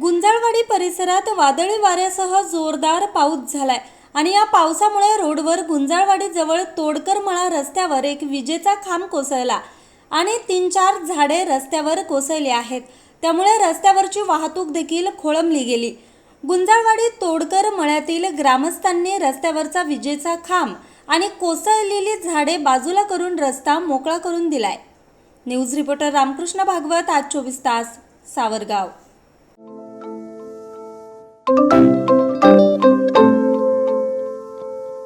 गुंजाळवाडी परिसरात वादळी वाऱ्यासह जोरदार पाऊस झालाय. आणि या पावसामुळे रोडवर गुंजाळवाडी जवळ तोडकर मळा रस्त्यावर एक विजेचा खांब कोसळला आणि तीन चार झाडे रस्त्यावर कोसळली आहेत. त्यामुळे रस्त्यावरची वाहतूक देखील खोळंबली गेली. गुंजाळवाडी तोडकर मळ्यातील ग्रामस्थांनी रस्त्यावरचा विजेचा खांब आणि कोसळलेली झाडे बाजूला करून रस्ता मोकळा करून दिलाय. न्यूज रिपोर्टर रामकृष्ण भागवत आज चोवीस तास सावरगाव.